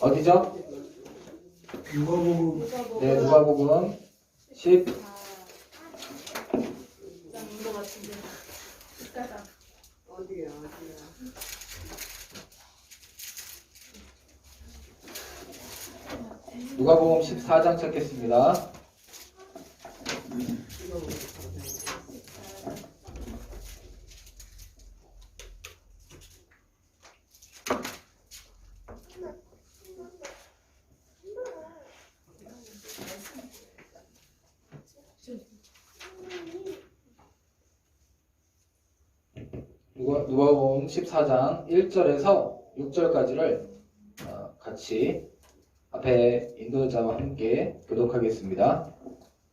어디죠? 누가복음 네, 누가복음 10 짠거 같은데. 식사장. 어디야 어디야 누가복음 14장 찾겠습니다. 누가, 누가복음 14장 1절에서 6절까지를 어, 같이 앞에 인도자와 함께 교독하겠습니다.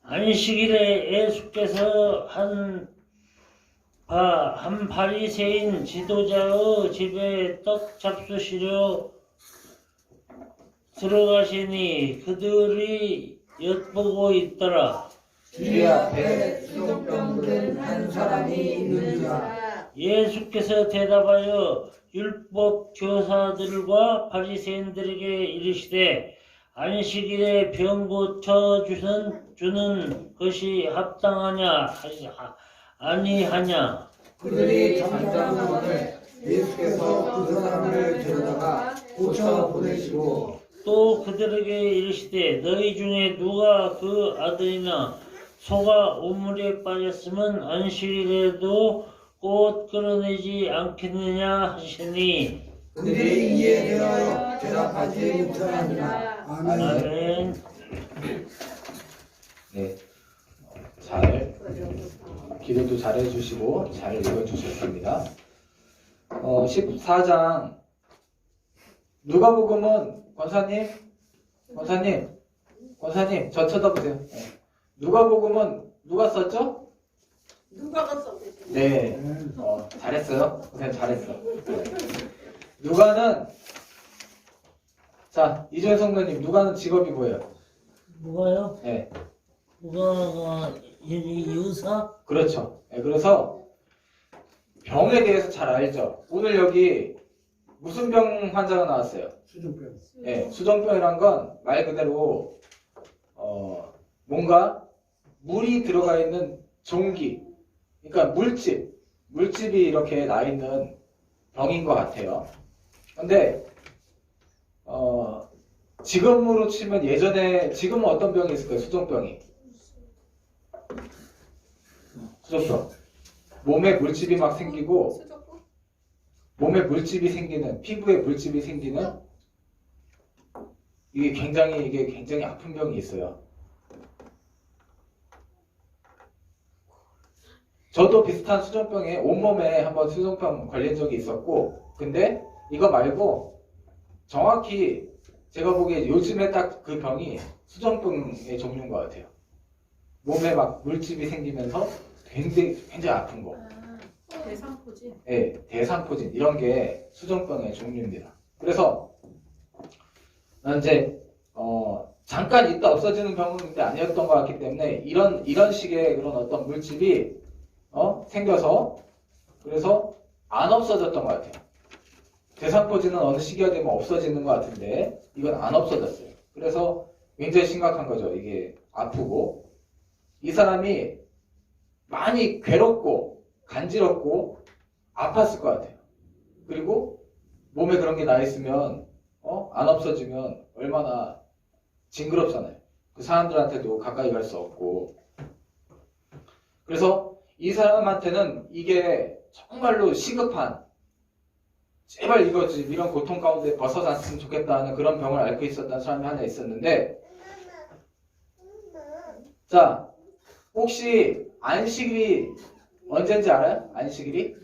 안식일에 예수께서 한, 바, 한 바리새인 지도자의 집에 떡 잡수시려 들어가시니 그들이 엿보고 있더라. 주의 앞에 수족병 든한 사람이 있는지라 예수께서 대답하여 율법 교사들과 바리새인들에게 이르시되 안식일에 병 고쳐 주는 주는 것이 합당하냐 아니하냐? 그들이 잠자는 예수께서 그 사람을 데려다가 고쳐 보내시고 또 그들에게 이르시되 너희 중에 누가 그 아들이나 소가 우물에 빠졌으면 안식일에도 꼭 끌어내지 않겠느냐 하시니 그들이 이에 대하여 대답하지 못하니라 아멘 아멘 네, 잘 기도도 잘 해주시고 잘 읽어주셨습니다. 어, 14장 누가복음은 권사님, 권사님, 권사님 저 쳐다보세요. 네. 누가복음은 누가 썼죠? 누가가 썼대 네, 어, 잘했어요. 선생님 잘했어. 네. 누가는 자 이준 성도님 누가는 직업이 뭐예요? 뭐가요? 네, 누가가 이 유사? 그렇죠. 네, 그래서 병에 대해서 잘 알죠. 오늘 여기 무슨 병 환자가 나왔어요? 수족병 네, 수정병이란 건 말 그대로 어, 뭔가 물이 들어가 있는 종기, 그러니까 물집, 물집이 이렇게 나 있는 병인 것 같아요. 근데 어, 지금으로 치면 예전에 지금은 어떤 병이 있을까요? 수정병이. 수정병. 몸에 물집이 막 생기고 몸에 물집이 생기는 피부에 물집이 생기는 이게 굉장히 이게 굉장히 아픈 병이 있어요. 저도 비슷한 수정병에 온몸에 한번 수정병 걸린 적이 있었고 근데 이거 말고 정확히 제가 보기에 요즘에 딱 그 병이 수정병의 종류인 것 같아요. 몸에 막 물집이 생기면서 굉장히 굉장히 아픈 거. 아, 대상포진. 예, 대상포진 이런 게 수정병의 종류입니다. 그래서 난 이제 어, 잠깐 있다 없어지는 병은 아니었던 것 같기 때문에 이런 이런 식의 그런 어떤 물질이 어, 생겨서 그래서 안 없어졌던 것 같아요. 대상포진은 어느 시기가 되면 없어지는 것 같은데 이건 안 없어졌어요. 그래서 굉장히 심각한 거죠. 이게 아프고 이 사람이 많이 괴롭고 간지럽고 아팠을 것 같아요. 그리고 몸에 그런 게 나 있으면 어? 안 없어지면 얼마나 징그럽잖아요. 그 사람들한테도 가까이 갈 수 없고. 그래서 이 사람한테는 이게 정말로 시급한 제발 이거 이런 고통 가운데 벗어났으면 좋겠다는 그런 병을 앓고 있었던 사람이 하나 있었는데 자 혹시 안식일이 언젠지 알아요? 안식일이?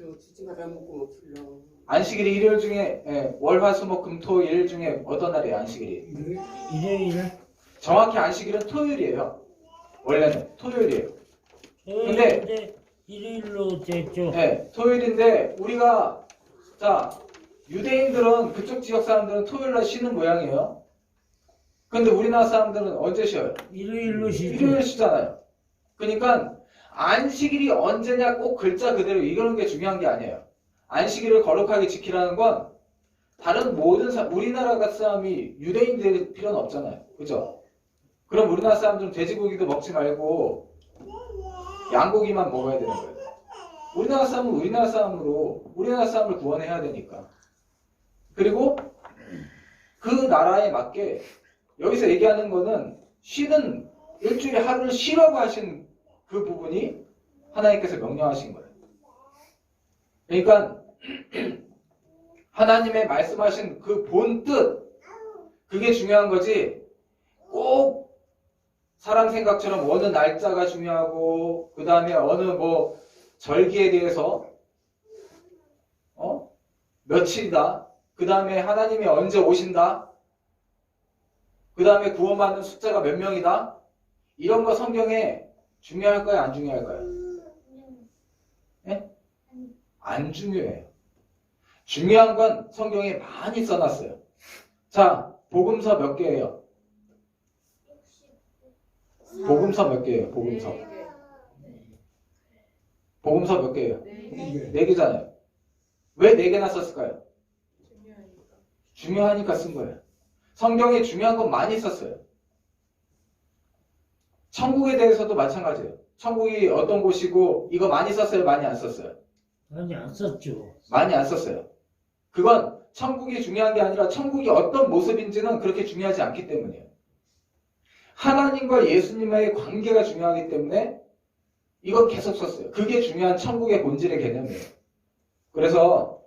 안식일이 일요일 중에 예, 월, 화, 수, 목, 금, 토, 일 중에 어떤 날이에요? 안식일이? 일요일 정확히 안식일은 토요일이에요. 원래는 토요일이에요. 토요일인데 일요일로 됐죠. 네, 토요일인데 우리가 자 유대인들은 그쪽 지역 사람들은 토요일날 쉬는 모양이에요. 근데 우리나라 사람들은 언제 쉬어요? 일요일로 쉬죠. 일요일 쉬잖아요. 그러니까 안식일이 언제냐 꼭 글자 그대로 이러는 게 중요한 게 아니에요. 안식일을 거룩하게 지키라는 건 다른 모든 사, 우리나라 사람이 유대인 될 필요는 없잖아요. 그죠? 그럼 우리나라 사람들은 돼지고기도 먹지 말고 양고기만 먹어야 되는 거예요. 우리나라 사람은 우리나라 사람으로 우리나라 사람을 구원해야 되니까. 그리고 그 나라에 맞게 여기서 얘기하는 거는 쉬는 일주일에 하루를 쉬라고 하신 그 부분이 하나님께서 명령하신 거예요. 그러니까 하나님의 말씀하신 그 본 뜻, 그게 중요한 거지, 꼭 사람 생각처럼 어느 날짜가 중요하고, 그 다음에 어느 뭐 절기에 대해서, 어? 며칠이다. 그 다음에 하나님이 언제 오신다. 그 다음에 구원받는 숫자가 몇 명이다. 이런 거 성경에 중요할까요? 안 중요할까요? 예? 안 중요해요. 중요한 건 성경에 많이 써놨어요. 자, 복음서 몇 개예요? 복음서 몇 개예요? 복음서. 복음서 몇 개예요? 네. 네 개잖아요. 왜 네 개나 썼을까요? 중요하니까. 중요하니까 쓴 거예요. 성경에 중요한 건 많이 썼어요. 천국에 대해서도 마찬가지예요. 천국이 어떤 곳이고 이거 많이 썼어요? 많이 안 썼어요? 많이 안 썼죠. 많이 안 썼어요. 그건 천국이 중요한 게 아니라 천국이 어떤 모습인지는 그렇게 중요하지 않기 때문이에요. 하나님과 예수님의 관계가 중요하기 때문에 이건 계속 썼어요. 그게 중요한 천국의 본질의 개념이에요. 그래서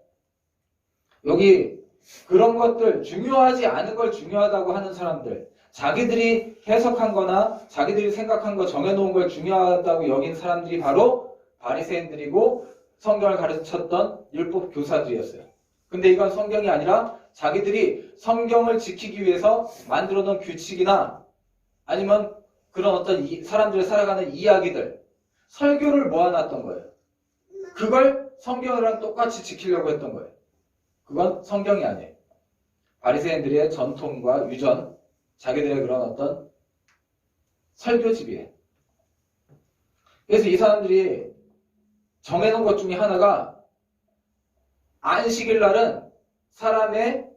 여기 그런 것들 중요하지 않은 걸 중요하다고 하는 사람들 자기들이 해석한 거나 자기들이 생각한 거 정해놓은 걸 중요하다고 여긴 사람들이 바로 바리새인들이고 성경을 가르쳤던 율법 교사들이었어요. 근데 이건 성경이 아니라 자기들이 성경을 지키기 위해서 만들어 놓은 규칙이나 아니면 그런 어떤 이- 사람들이 살아가는 이야기들, 설교를 모아놨던 거예요. 그걸 성경이랑 똑같이 지키려고 했던 거예요. 그건 성경이 아니에요. 바리새인들의 전통과 유전, 자기들의 그런 어떤 설교집이에요. 그래서 이 사람들이 정해놓은 것 중에 하나가 안식일 날은 사람의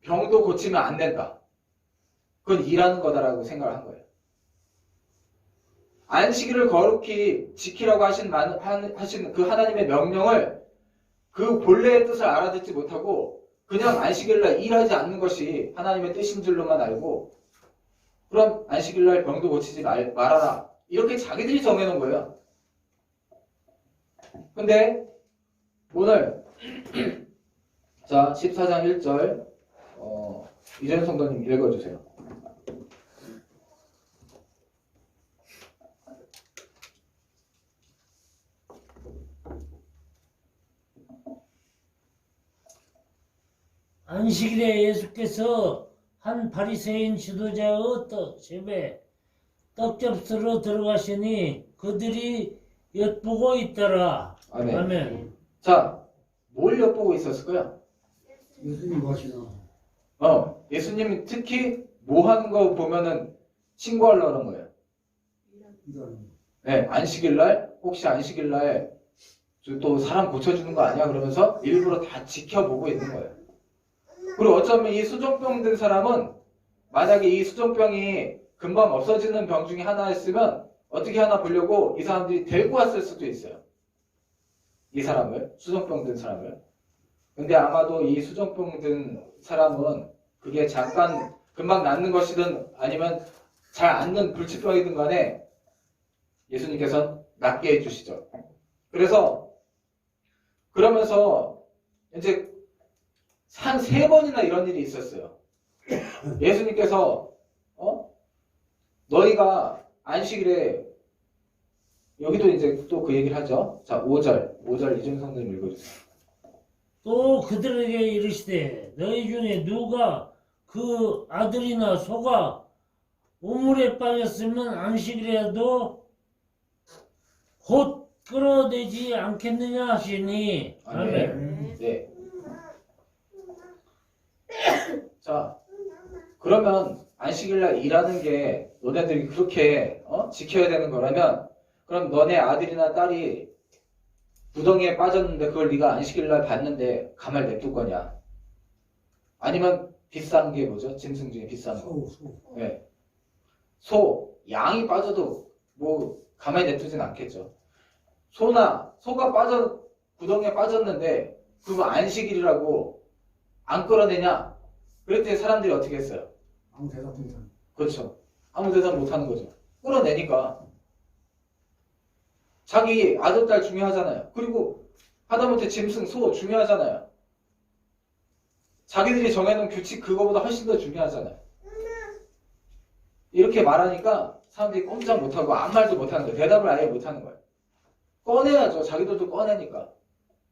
병도 고치면 안 된다. 그건 일하는 거다라고 생각을 한 거예요. 안식일을 거룩히 지키라고 하신, 하신 그 하나님의 명령을 그 본래의 뜻을 알아듣지 못하고 그냥 안식일날 일하지 않는 것이 하나님의 뜻인 줄로만 알고 그럼 안식일날 병도 고치지 말, 말아라. 이렇게 자기들이 정해놓은 거예요. 근데 오늘 자 14장 1절 어, 이전 성도님 읽어주세요. 안식일에 예수께서 한 바리새인 지도자의 떡 집에 떡접수로 들어가시니 그들이 엿보고 있더라. 아멘. 아멘. 자, 뭘 엿보고 있었을까요? 예수님 것이나 어, 예수님이 특히 뭐 하는 거 보면은 신고하려는 거예요. 네, 안식일 날 혹시 안식일날 저또 사람 고쳐주는 거 아니야? 그러면서 일부러 다 지켜보고 있는 거예요. 그리고 어쩌면 이 수종병 든 사람은 만약에 이 수종병이 금방 없어지는 병 중에 하나였으면 어떻게 하나 보려고 이 사람들이 데리고 왔을 수도 있어요. 이 사람을 수종병 든 사람을. 근데 아마도 이 수종병 든 사람은 그게 잠깐 금방 낫는 것이든 아니면 잘 앓는 불치병이든 간에 예수님께서는 낫게 해주시죠. 그래서 그러면서 이제 한 세 번이나 이런 일이 있었어요. 예수님께서 어 너희가 안식일에 여기도 이제 또 그 얘기를 하죠. 자 5절 5절 이준 성도님 읽어주세요. 또 그들에게 이르시되 너희 중에 누가 그 아들이나 소가 우물에 빠졌으면 안식일에도 곧 끌어내지 않겠느냐 하시니 아멘. 아멘. 네. 자, 그러면 안식일날 일하는 게 너네들이 그렇게 어? 지켜야 되는 거라면 그럼 너네 아들이나 딸이 구덩이에 빠졌는데 그걸 네가 안식일날 봤는데 가만히 냅둘 거냐? 아니면 비싼 게 뭐죠? 짐승 중에 비싼 거. 소, 소. 네. 소, 양이 빠져도 뭐 가만히 냅두진 않겠죠. 소나 소가 빠져 구덩이에 빠졌는데 그거 안식일이라고 안 끌어내냐? 그랬더니 사람들이 어떻게 했어요? 아무 대답도 못하는. 그렇죠. 아무 대답 못 하는 거죠. 끌어내니까. 자기 아들, 딸 중요하잖아요. 그리고 하다못해 짐승, 소 중요하잖아요. 자기들이 정해놓은 규칙 그거보다 훨씬 더 중요하잖아요. 이렇게 말하니까 사람들이 꼼짝 못하고 아무 말도 못하는 거예요. 대답을 아예 못하는 거예요. 꺼내야죠. 자기들도 꺼내니까.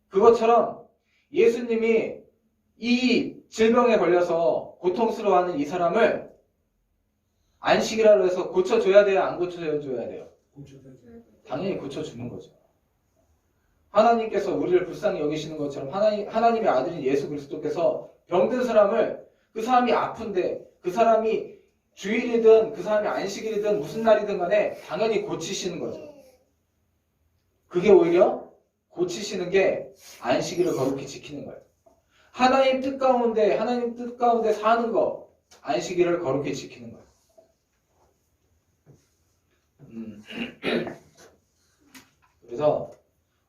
그것처럼 예수님이 이 질병에 걸려서 고통스러워하는 이 사람을 안식이라고 해서 고쳐줘야 돼요? 안 고쳐줘야 돼요? 당연히 고쳐주는 거죠. 하나님께서 우리를 불쌍히 여기시는 것처럼 하나님, 하나님의 아들인 예수 그리스도께서 병든 사람을 그 사람이 아픈데 그 사람이 주일이든 그 사람이 안식일이든 무슨 날이든 간에 당연히 고치시는 거죠. 그게 오히려 고치시는 게 안식일을 거룩히 지키는 거예요. 하나님 뜻 가운데 하나님 뜻 가운데 사는 거 안식일을 거룩히 지키는 거예요. 음. 그래서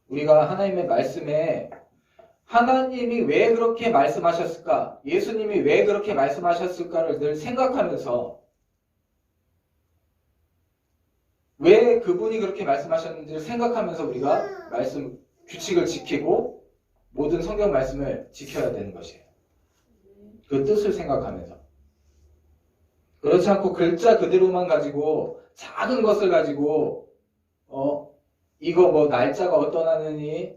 우리가 하나님의 말씀에 하나님이 왜 그렇게 말씀하셨을까? 예수님이 왜 그렇게 말씀하셨을까를 늘 생각하면서 왜 그분이 그렇게 말씀하셨는지를 생각하면서 우리가 말씀 규칙을 지키고 모든 성경 말씀을 지켜야 되는 것이에요. 그 뜻을 생각하면서. 그렇지 않고 글자 그대로만 가지고 작은 것을 가지고 어 이거 뭐 날짜가 어떠하느니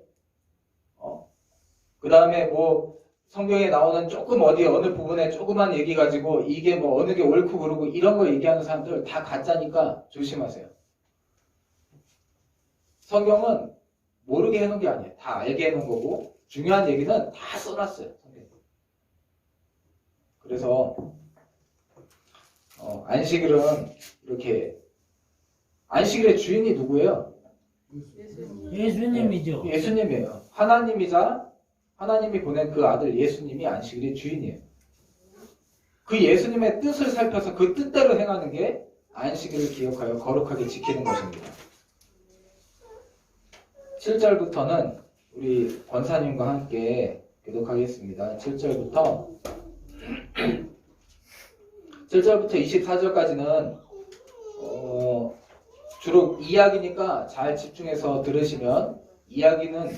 어 그 다음에 뭐 성경에 나오는 조금 어디 어느 부분에 조그만 얘기 가지고 이게 뭐 어느 게 옳고 그르고 이런 거 얘기하는 사람들 다 가짜니까 조심하세요. 성경은 모르게 해놓은 게 아니에요. 다 알게 해놓은 거고 중요한 얘기는 다 써놨어요. 그래서 어, 안식일은 이렇게 안식일의 주인이 누구예요? 예수님. 예수님이죠. 예수님이에요. 하나님이자 하나님이 보낸 그 아들 예수님이 안식일의 주인이에요. 그 예수님의 뜻을 살펴서 그 뜻대로 행하는 게 안식일을 기억하여 거룩하게 지키는 것입니다. 7절부터는 우리 권사님과 함께 교독하겠습니다. 7절부터 7절부터 24절까지는 어, 주로 이야기니까 잘 집중해서 들으시면 이야기는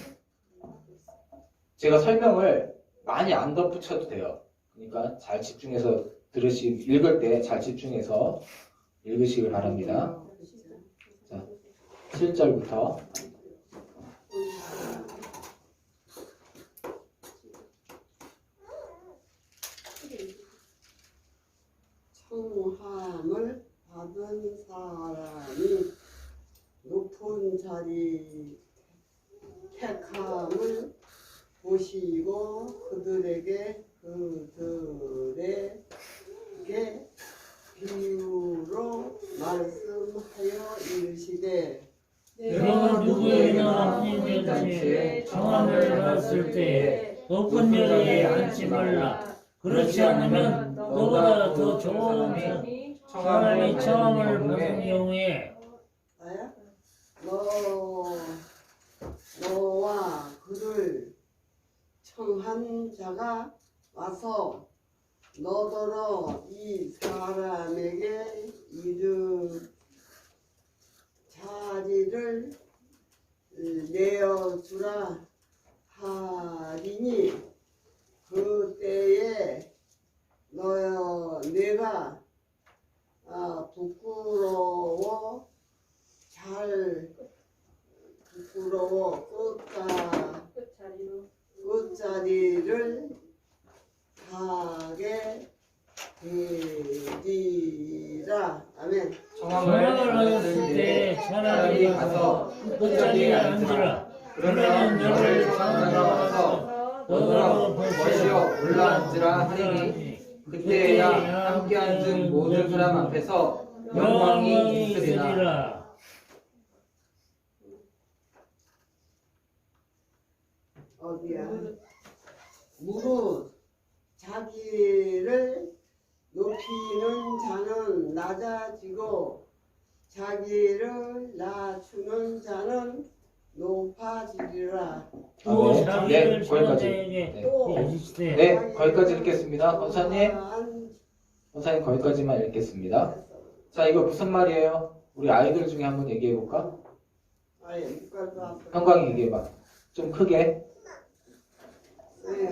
제가 설명을 많이 안 덧붙여도 돼요. 그러니까 잘 집중해서 들으시 읽을 때 잘 집중해서 읽으시길 바랍니다. 7절부터 청함을 받은 사람이 높은 자리 택함을 보시고 그들에게 그들에게 비유로 말씀하여 이르시되 내가 누구에게나 하나님의 잔치에 청함을 받았을 때에 높은 자리에 앉지 말라. 그렇지 않으면 너보다 더 좋은 사람이 청함을 받은 경우에 나야? 너 너와 그를 청한 자가 와서 너더러 이 사람에게 이르 자리를 내어주라 하리니 그때에 너여 내가 아, 부끄러워. 잘 부끄러워. 끝자 끝자리로. 끝자리를 가게 되리라. 아멘. 청함을 받았을 때 차라리 가서 끝자리에 앉으라. 그러면 너를 청함하면서 너더러 멋이여 올라앉으라 하리니 그때야 함께 앉은 모든 사람 앞에서 영광이 있으리라. 어디야? 무릇 자기를 높이는 자는 낮아지고 자기를 낮추는 자는 높아지리라. 또 아, 네. 네, 거기까지. 네. 또 해주시되 네, 거기까지 읽겠습니다. 권사님, 안- 권사님 거기까지만 읽겠습니다. 자, 이거 무슨 말이에요? 우리 아이들 중에 한번 얘기해 볼까? 형광이 얘기해 봐. 좀 크게. 네,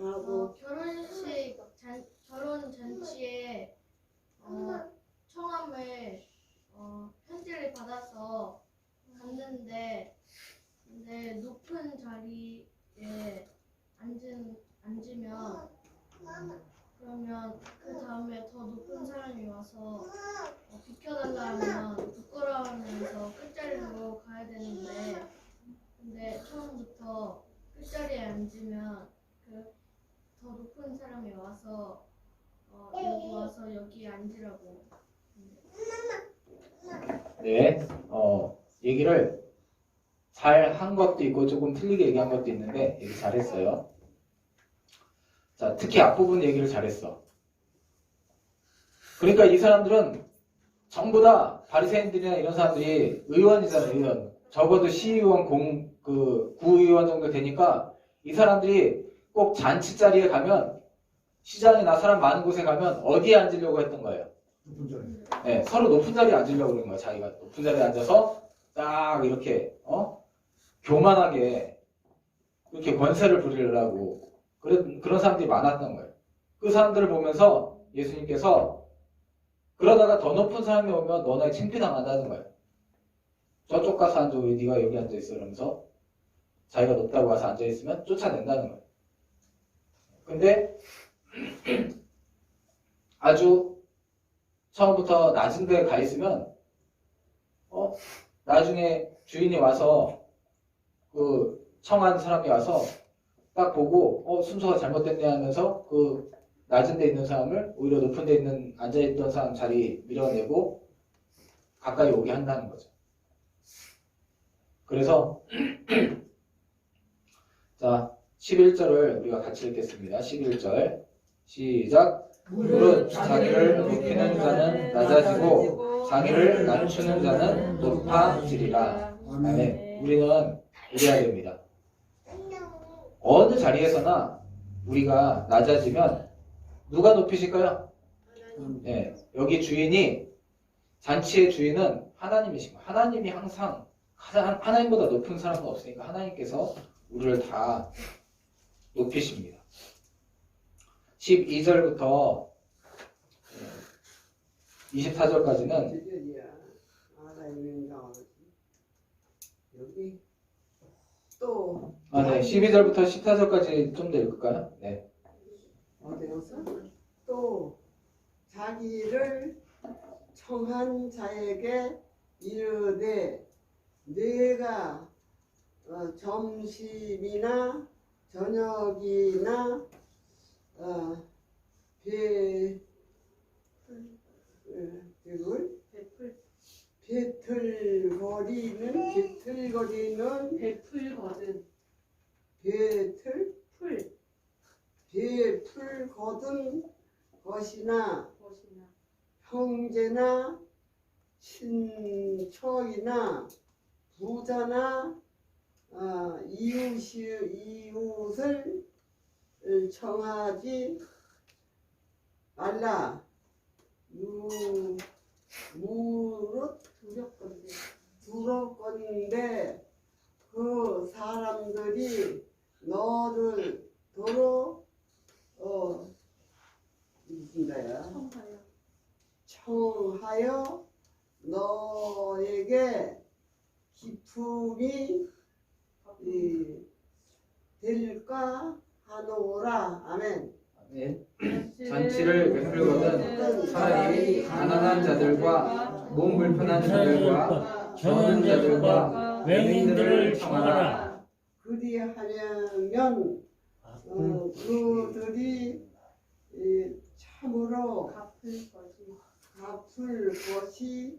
하고 어, 결혼식 잔, 결혼 잔치에 어, 청함을 어, 편지를 받아서 갔는데 근데 높은 자리에 앉은 앉으면 그러면 그 다음에 더 높은 사람이 와서 어, 비켜달라 하면 부끄러워하면서 끝자리로 가야 되는데 근데 처음부터 끝자리에 앉으면 그 더 높은 사람이 와서 어, 여기 와서 여기 앉으라고. 네, 어, 얘기를 잘 한 것도 있고 조금 틀리게 얘기한 것도 있는데 얘기 잘했어요. 자, 특히 앞부분 얘기를 잘했어. 그러니까 이 사람들은 전부 다 바리새인들이나 이런 사람들이 의원이잖아, 의원. 적어도 시의원 공, 그, 구의원 정도 되니까 이 사람들이 꼭 잔치 자리에 가면 시장이나 사람 많은 곳에 가면 어디에 앉으려고 했던 거예요? 네, 서로 높은 자리에 앉으려고 그러는 거야, 자기가. 높은 자리에 앉아서 딱 이렇게, 어? 교만하게 이렇게 권세를 부리려고 그런, 그런 사람들이 많았던 거예요. 그 사람들을 보면서 예수님께서 그러다가 더 높은 사람이 오면 너네 창피당한다는 거예요. 저쪽 가서 앉아, 왜 네가 여기 앉아 있어? 이러면서 자기가 높다고 가서 앉아 있으면 쫓아낸다는 거예요. 근데 아주 처음부터 낮은 데에 가 있으면 어 나중에 주인이 와서 그 청한 사람이 와서 딱 보고 어 순서가 잘못됐네 하면서 그 낮은 데 있는 사람을 오히려 높은 데 있는 앉아있던 사람 자리 밀어내고 가까이 오게 한다는 거죠. 그래서 자 11절을 우리가 같이 읽겠습니다. 11절 시작 무릇 자기를 높이는 자는 낮아지고 자기를 낮추는 자는 높아지리라. 아멘. 우리는 이래야 됩니다. 어느 자리에서나 우리가 낮아지면 누가 높이실까요? 네, 여기 주인이 잔치의 주인은 하나님이신 거예요. 하나님이 항상 하나- 하나님보다 높은 사람은 없으니까 하나님께서 우리를 다 높이십니다. 12절부터 24절까지는 지절이야. 아가 유명장 여기 또 아, 네. 12절부터 14절까지 좀 더 읽을까요? 네. 어디서 또 자기를 청한 자에게 이르되 내가 어, 점심이나 저녁이나 어, 배 어, 이걸 배틀거리는 배틀거리는 베풀거든. 배틀? 풀. 배풀 거둔 것이나 것이나. 형제나 친척이나 부자나 어, 이웃이, 이웃을 청하지 말라. 무, 무릇 두렵건데 두렵건데 그 사람들이 너를 도로 어 무슨 데야? 청하여 청하여 너에게 기품이 이, 될까 하노라 아멘. 네. 잔치를 베풀거든 차라리 가난한 자들과 몸 불편한 자들과 적은 자들과 외민들을 청하라. 그리 하려면 어, 그들이 이, 참으로 갚을 것이 갚을 것이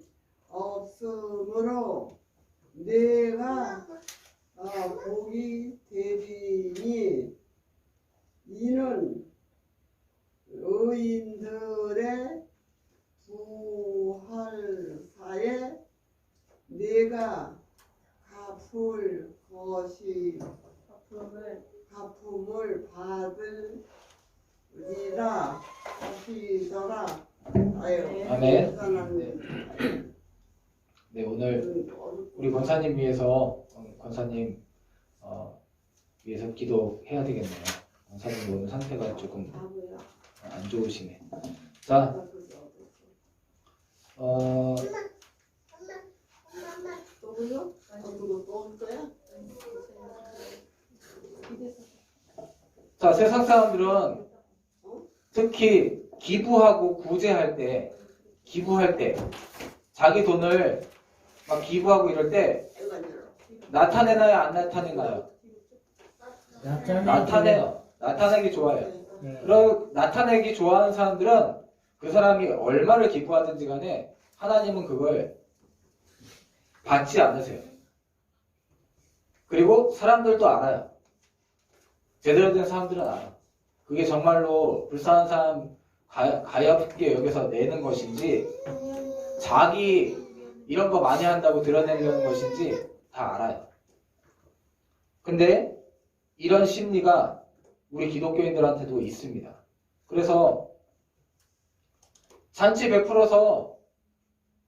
없으므로 내가 어, 보기 되리니 이는 의인들의 부활사에 내가 갚을 것이 작품을 가품을 받으리라 하시더라. 아유, 아멘. 네, 오늘 우리 권사님 위해서 어, 권사님 어, 위해서 기도해야 되겠네요. 권사님 오늘 상태가 조금. 안 좋으시네. 자, 어? 자 세상 사람들은 특히 기부하고 구제할 때, 기부할 때 자기 돈을 막 기부하고 이럴 때 나타내나요, 안 나타내나요? 나타내. 나타내요. 나타내기 좋아해요. 네. 그럼 나타내기 좋아하는 사람들은 그 사람이 얼마를 기부하든지 간에 하나님은 그걸 받지 않으세요. 그리고 사람들도 알아요. 제대로 된 사람들은 알아. 그게 정말로 불쌍한 사람 가, 가엾게 여기서 내는 것인지 자기 이런 거 많이 한다고 드러내려는 것인지 다 알아요. 근데 이런 심리가 우리 기독교인들한테도 있습니다. 그래서 잔치 베풀어서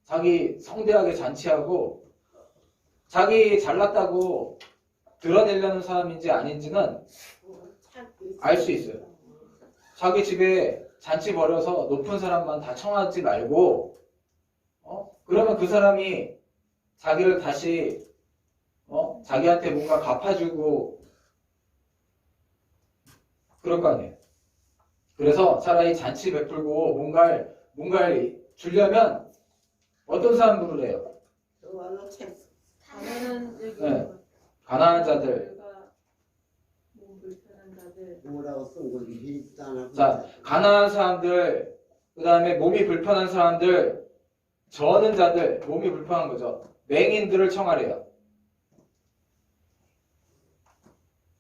자기 성대하게 잔치하고 자기 잘났다고 드러내려는 사람인지 아닌지는 알 수 있어요. 자기 집에 잔치 벌여서 높은 사람만 다 청하지 말고 어? 그러면 그 사람이 자기를 다시 어? 자기한테 뭔가 갚아주고 그럴 거 아니에요. 그래서 차라리 잔치 베풀고 뭔가를 뭔가를 주려면 어떤 사람 부르래요? 가난한 네. 가난한 자들. 뭐라고 쓴? 있잖아. 자, 가난한 사람들, 그 다음에 몸이 불편한 사람들, 저는 자들, 몸이 불편한 거죠. 맹인들을 청하래요.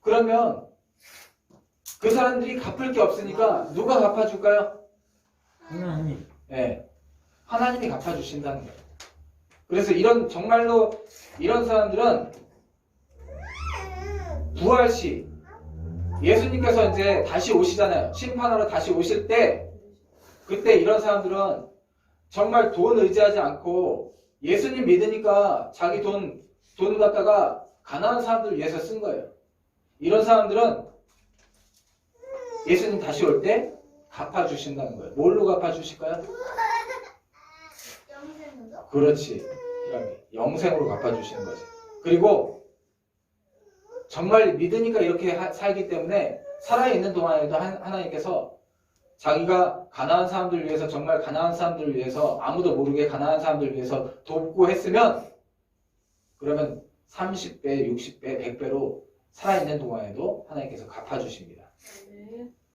그러면 그 사람들이 갚을 게 없으니까 누가 갚아줄까요? 하나님. 예. 하나님이 갚아주신다는 거예요. 그래서 이런, 정말로 이런 사람들은 부활 시, 예수님께서 이제 다시 오시잖아요. 심판하러 다시 오실 때, 그때 이런 사람들은 정말 돈 의지하지 않고 예수님 믿으니까 자기 돈, 돈 갖다가 가난한 사람들을 위해서 쓴 거예요. 이런 사람들은 예수님 다시 올 때 갚아주신다는 거예요. 뭘로 갚아주실까요? 영생으로? 그렇지. 영생으로 갚아주시는 거지. 그리고 정말 믿으니까 이렇게 하- 살기 때문에 살아있는 동안에도 하- 하나님께서 자기가 가난한 사람들을 위해서 정말 가난한 사람들을 위해서 아무도 모르게 가난한 사람들을 위해서 돕고 했으면 그러면 30배, 60배, 100배로 살아있는 동안에도 하나님께서 갚아주십니다. 네.